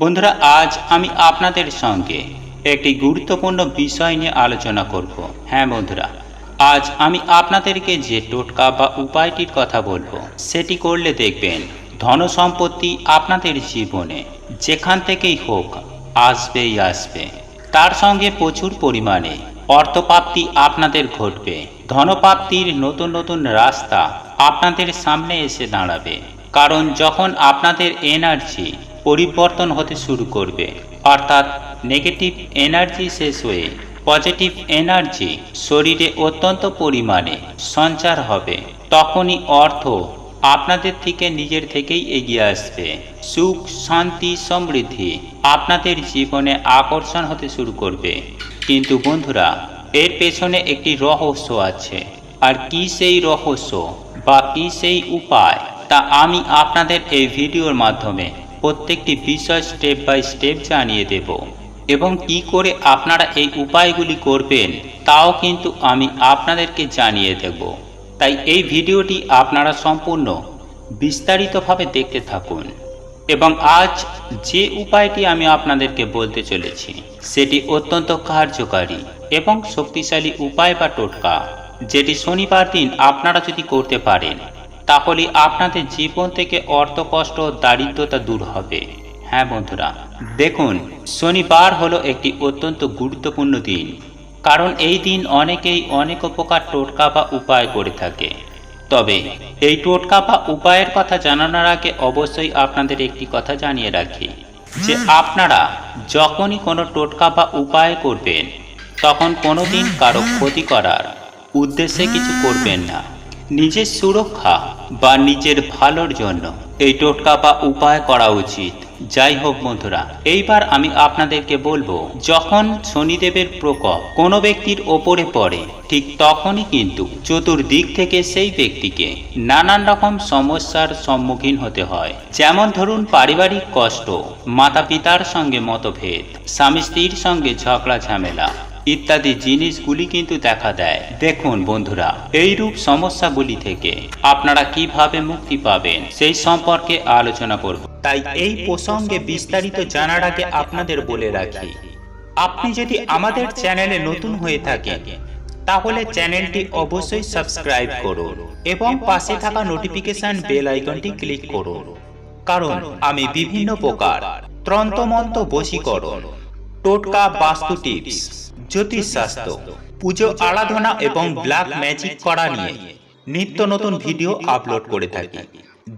বন্ধুরা, আজ আমি আপনাদের সঙ্গে একটি গুরুত্বপূর্ণ বিষয় নিয়ে আলোচনা করব। হ্যাঁ বন্ধুরা, আজ আমি আপনাদেরকে যে টোটকা বা উপায়টির কথা বলব, সেটি করলে দেখবেন ধন সম্পত্তি আপনাদের জীবনে যেখান থেকেই হোক আসবেই আসবে। তার সঙ্গে প্রচুর পরিমাণে অর্থপ্রাপ্তি আপনাদের ঘটবে। ধনপ্রাপ্তির নতুন নতুন রাস্তা আপনাদের সামনে এসে দাঁড়াবে। কারণ যখন আপনাদের এনার্জি পরিবর্তন হতে শুরু করবে। অর্থাৎ নেগেটিভ এনার্জি শেষ হয়ে পজিটিভ এনার্জি শরীরে অত্যন্ত পরিমাণে সঞ্চার হবে। তখনই অর্থ আপনাদের থেকে নিজের থেকেই এগিয়ে আসবে। সুখ, শান্তি, সমৃদ্ধি আপনাদের জীবনে আকর্ষণ হতে শুরু করবে। কিন্তু বন্ধুরা, এর পেছনে একটি রহস্য আছে। আর কি সেই রহস্য বা কি সেই উপায়, তা আমি আপনাদের এই ভিডিওর মাধ্যমে প্রত্যেকটি বিষয় স্টেপ বাই স্টেপ জানিয়ে দেব। এবং কি করে আপনারা এই উপায়গুলি করবেন, তাও কিন্তু আমি আপনাদেরকে জানিয়ে দেব। তাই এই ভিডিওটি আপনারা সম্পূর্ণ বিস্তারিতভাবে দেখতে থাকুন। এবং আজ যে উপায়টি আমি আপনাদেরকে বলতে চলেছি, সেটি অত্যন্ত কার্যকারী এবং শক্তিশালী উপায় বা টোটকা, যেটি শনিবার দিন আপনারা যদি করতে পারেন তাহলে আপনাদের জীবন থেকে অর্থ কষ্ট ও দারিদ্রতা দূর হবে। হ্যাঁ বন্ধুরা দেখুন শনিবার হলো একটি অত্যন্ত গুরুত্বপূর্ণ দিন। কারণ এই দিন অনেকেই অনেক উপকার টোটকা বা উপায় করে থাকে। তবে এই টোটকা বা উপায়ের কথা জানানোর আগে অবশ্যই আপনাদের একটি কথা জানিয়ে রাখি যে আপনারা যখনই কোনো টোটকা বা উপায় করবেন তখন কোনো দিন কারও ক্ষতি করার উদ্দেশ্যে কিছু করবেন না। নিজের সুরক্ষা বা নিজের ভালোর জন্য এই টোটকা বা উপায় করা উচিত। যাই হোক বন্ধুরা, এইবার আমি আপনাদেরকে বলব, যখন শনিদেবের প্রকোপ কোনো ব্যক্তির ওপরে পড়ে, ঠিক তখনই কিন্তু চতুর্দিক থেকে সেই ব্যক্তিকে নানান রকম সমস্যার সম্মুখীন হতে হয়। যেমন ধরুন, পারিবারিক কষ্ট মাতা পিতার সঙ্গে মতভেদ স্বামী স্ত্রীর সঙ্গে ঝগড়া ঝামেলা ইত্যাদি জিনিসগুলি কিন্তু দেখা দেয়। দেখুন বন্ধুরা এই রূপ সমস্যাগুলি থেকে আপনারা কীভাবে মুক্তি পাবেন, সেই সম্পর্কে আলোচনা করব। তাই এই প্রসঙ্গে বিস্তারিত জানার আগে আপনাদের বলে রাখি, আপনি যদি আমাদের চ্যানেলে নতুন হয়ে থাকেন, তাহলে চ্যানেলটি অবশ্যই সাবস্ক্রাইব করুন এবং পাশে থাকা নোটিফিকেশন বেল আইকনটি ক্লিক করুন। কারণ আমি বিভিন্ন প্রকার ত্রন্তমন্ত বশীকরণ, টোটকা বাস্তু টিপস জ্যোতিষশাস্ত্র পুজো আরাধনা এবং ব্ল্যাক ম্যাজিক করা নিয়ে নিত্য নতুন ভিডিও আপলোড করে থাকি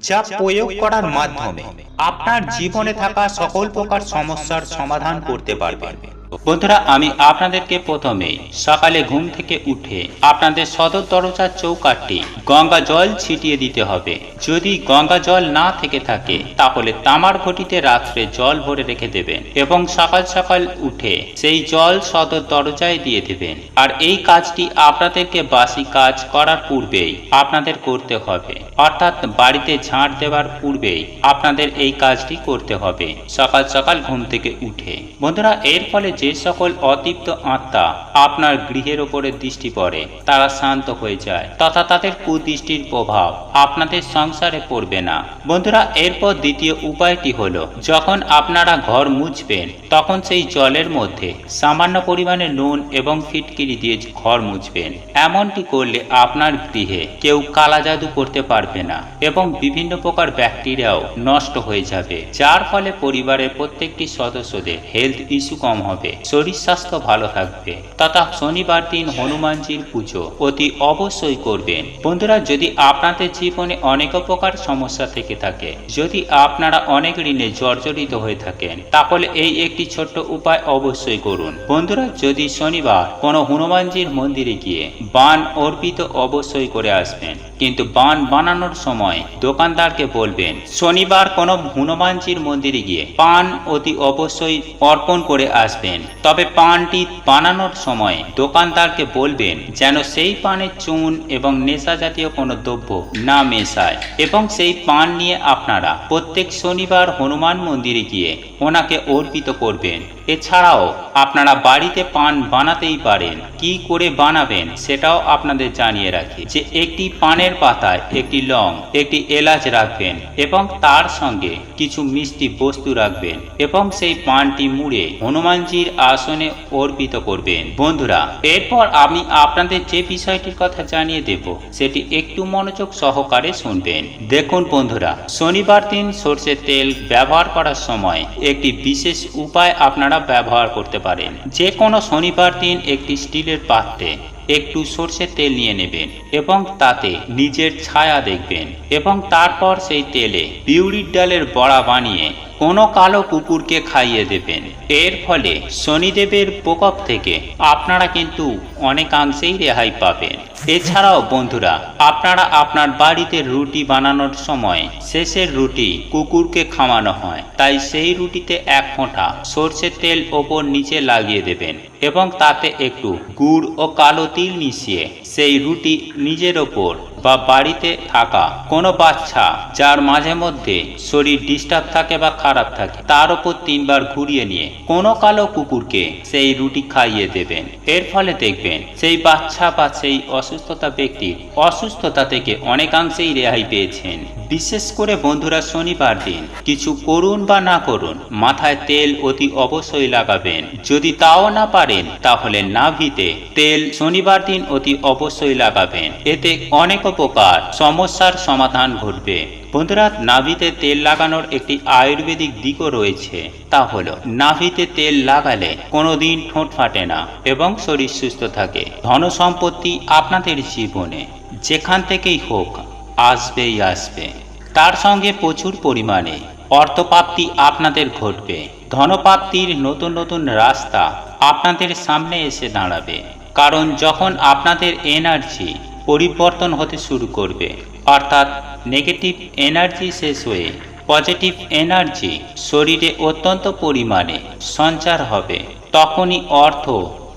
যা প্রয়োগ করার মাধ্যমে আপনার জীবনে থাকা সকল প্রকার সমস্যার সমাধান করতে পারবেন। বন্ধুরা, আমি আপনাদেরকে প্রথমে সকালে ঘুম থেকে উঠে আপনাদের সদর দরজার চৌকাঠটি গঙ্গা জল ছিটিয়ে দিতে হবে। যদি গঙ্গা জল না থেকে থাকে, তাহলে তামার ঘটিতে রাত্রে জল ভরে রেখে দেবেন এবং সকাল সকাল উঠে সেই জল সদর দরজায় দিয়ে দেবেন। আর এই কাজটি আপনাদেরকে বাসি কাজ করার পূর্বেই আপনাদের করতে হবে। অর্থাৎ বাড়িতে ঝাঁট দেওয়ার পূর্বেই আপনাদের এই কাজটি করতে হবে সকাল সকাল ঘুম থেকে উঠে। বন্ধুরা, এর ফলে যে সকল অতৃপ্ত আত্মা আপনার গৃহের ওপরে দৃষ্টি পড়ে, তারা শান্ত হয়ে যায়, তথা তাদের কুদৃষ্টির প্রভাব আপনাদের সংসারে পড়বে না। বন্ধুরা, এরপর দ্বিতীয় উপায়টি হলো, যখন আপনারা ঘর মুছবেন, তখন সেই জলের মধ্যে সামান্য পরিমাণে নুন এবং ফিটকিরি দিয়ে ঘর মুছবেন। এমনটি করলে আপনার গৃহে কেউ কালা জাদু করতে পারবে না এবং বিভিন্ন প্রকার ব্যাকটেরিয়াও নষ্ট হয়ে যাবে, যার ফলে পরিবারের প্রত্যেকটি সদস্যদের হেলথ ইস্যু কম হবে। শরীর স্বাস্থ্য ভালো থাকবে। তথা শনিবার দিন হনুমানজির পুজো অতি অবশ্যই করবেন। বন্ধুরা, যদি আপনাদের জীবনে অনেক প্রকার সমস্যা থেকে থাকে, যদি আপনারা অনেক ঋণে জর্জরিত হয়ে থাকেন, তাহলে এই একটি ছোট্ট উপায় অবশ্যই করুন। বন্ধুরা, যদি শনিবার কোনো হনুমানজির মন্দিরে গিয়ে বান অর্পিত অবশ্যই করে আসবেন। কিন্তু বান বানানোর সময় দোকানদারকে বলবেন, শনিবার কোনো হনুমানজির মন্দিরে গিয়ে পান অতি অবশ্যই অর্পণ করে আসবেন। আসেন তবে পানটি বানানোর সময় দোকানদারকে বলবেন যেন সেই পানের চুন এবং নেশা জাতীয় কোনো দ্রব্য না মেশায় এবং সেই পান নিয়ে আপনারা প্রত্যেক শনিবার হনুমান মন্দিরে গিয়ে ওনাকে অর্পিত করবেন। এছাড়াও আপনারা বাড়িতে পান বানাতেই পারেন। কি করে বানাবেন সেটাও আপনাদের জানিয়ে রাখি যে একটি পানের পাতায় একটি লং, একটি এলাচ রাখবেন এবং তার সঙ্গে কিছু মিষ্টি বস্তু রাখবেন এবং সেই পানটি মুড়ে হনুমানজির আসনে অর্পিত করবেন। বন্ধুরা, এরপর আমি আপনাদের যে বিষয়টির কথা জানিয়ে দেব, সেটি একটু মনোযোগ সহকারে শুনবেন। দেখুন বন্ধুরা, শনিবার দিন সর্ষের তেল ব্যবহার করার সময় একটি বিশেষ উপায় আপনারা ব্যবহার করতে পারেন। যে কোনো শনিবার দিন একটি স্টিলের পাত্রে একটু সর্ষের তেল নিয়ে নেবেন এবং তাতে নিজের ছায়া দেখবেন এবং তারপর সেই তেলে বিউরির ডালের বড়া বানিয়ে কোনো কালো কুকুরকে খাইয়ে দেবেন। এর ফলে শনিদেবের প্রকোপ থেকে আপনারা কিন্তু অনেকাংশেই রেহাই পাবেন। এছাড়াও বন্ধুরা, আপনারা আপনার বাড়িতে রুটি বানানোর সময় শেষের রুটি কুকুরকে খাওয়ানো হয়। তাই সেই রুটিতে এক ফোঁটা সর্ষের তেল ওপর নিচে লাগিয়ে দেবেন। এবং তাতে একটু গুড় ও কালো তিল মিশিয়ে সেই রুটি নিজের ওপর বা বাড়িতে থাকা কোনো বাচ্চা যার মাঝে মধ্যে শরীর ডিস্টার্ব থাকে বা খারাপ থাকে, তার ওপর তিনবার ঘুরিয়ে নিয়ে কোনো কালো কুকুরকে সেই রুটি খাইয়ে দেবেন। এর ফলে দেখবেন সেই বাচ্চা বা সেই অসুস্থতা ব্যক্তির অসুস্থতা থেকে অনেকাংশেই রেহাই পেয়েছেন। বিশেষ করে বন্ধুরা শনিবার দিন কিছু করুন বা না করুন, মাথায় তেল অতি অবশ্যই লাগাবেন। যদি তাও না পারেন তাহলে নাভিতে তেল শনিবার দিন অতি অবশ্যই লাগাবেন। এতে অনেক প্রকার সমস্যার সমাধান ঘটবে। বন্ধুরা, নাভিতে তেল লাগানোর একটি আয়ুর্বেদিক দিকও রয়েছে। তা হলো, নাভিতে তেল লাগালে কোনোদিন ঠোঁট ফাটে না এবং শরীর সুস্থ থাকে। ধন সম্পত্তি আপনাদের জীবনে, যেখান থেকেই হোক, আসবেই আসবে। তার সঙ্গে প্রচুর পরিমাণে অর্থপ্রাপ্তি আপনাদের ঘটবে। ধনপ্রাপ্তির নতুন নতুন রাস্তা আপনাদের সামনে এসে দাঁড়াবে। কারণ যখন আপনাদের এনার্জি পরিবর্তন হতে শুরু করবে, অর্থাৎ নেগেটিভ এনার্জি শেষ হয়ে পজিটিভ এনার্জি শরীরে অত্যন্ত পরিমাণে সঞ্চার হবে, তখনই অর্থ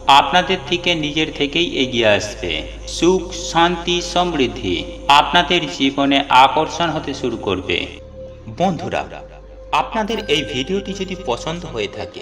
আপনাদের থেকে নিজের থেকেই এগিয়ে আসবে। সুখ, শান্তি, সমৃদ্ধি আপনাদের জীবনে আকর্ষণ হতে শুরু করবে। বন্ধুরা, আপনাদের এই ভিডিওটি যদি পছন্দ হয়ে থাকে